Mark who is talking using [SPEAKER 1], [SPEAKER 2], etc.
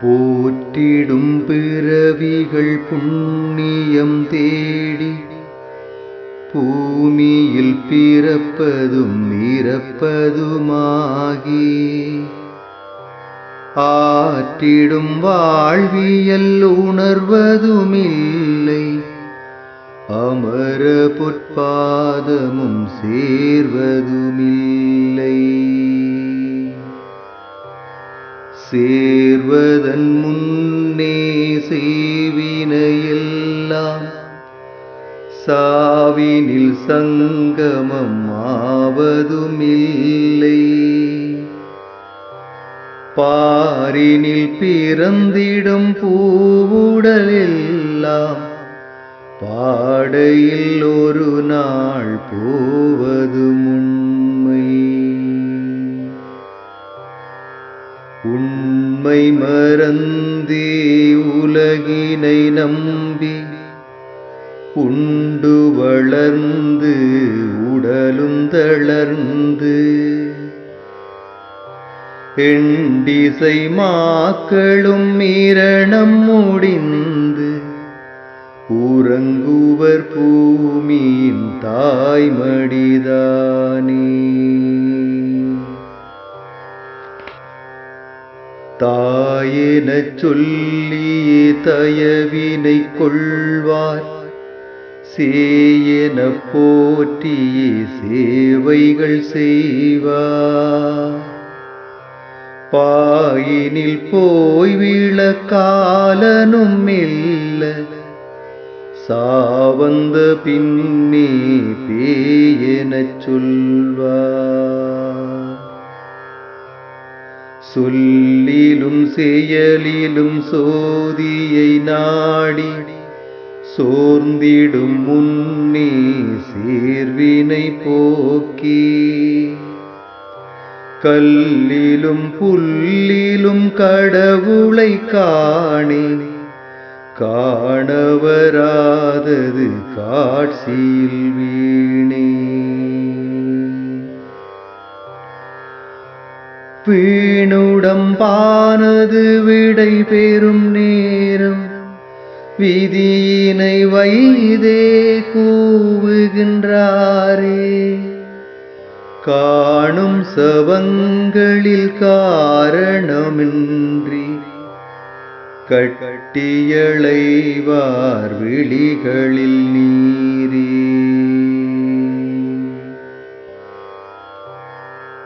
[SPEAKER 1] போற்றிடும் பிறவிகள் புண்ணியம் தேடி பூமியில் பிறப்பதும் இறப்பதுமாகி ஆற்றிடும் வாழ்வியல் உணர்வதுமில்லை அமர பொற்பாதமும் சேர்வதுமில்லை. சேர்வதன் முன்னே செய்வினையெல்லாம் சாவினில் சங்கமம் ஆவதுமில்லை பாரினில் பிறந்திடும் பூவுடலெல்லாம் பாடையில் ஒரு நாள் போவது மறந்தே உலகினை நம்பி உண்டு வளர்ந்து உடலும் தளர்ந்து எண்டிசை மாக்களும் மீரணம் முடிந்து உறங்குவர் பூமியின் தாய்மடிதானே. தாயினச் சொல்லியே தயவினை கொள்வார். சேயென போற்றியே சேவைகள் செய்வார். பாயினில் போய் விழ காலனும் இல்ல. சாவந்த பின்னே பேயெனச் சொல்வார். சொல்லிலும் செயலிலும் சோதியை நாடி சோர்ந்திடும் முன்னே சீர்வினை போக்கி கல்லிலும் புல்லிலும் கடவுளை காணே காணவராதது காட்சியில் வீணுடம்பானது விடை பெறும் நேரம். விதியினை வைதே கூவுகின்றாரே. காணும் சவங்களில் காரணமின்றி கட்டியளைவார் விழிகளில் நீ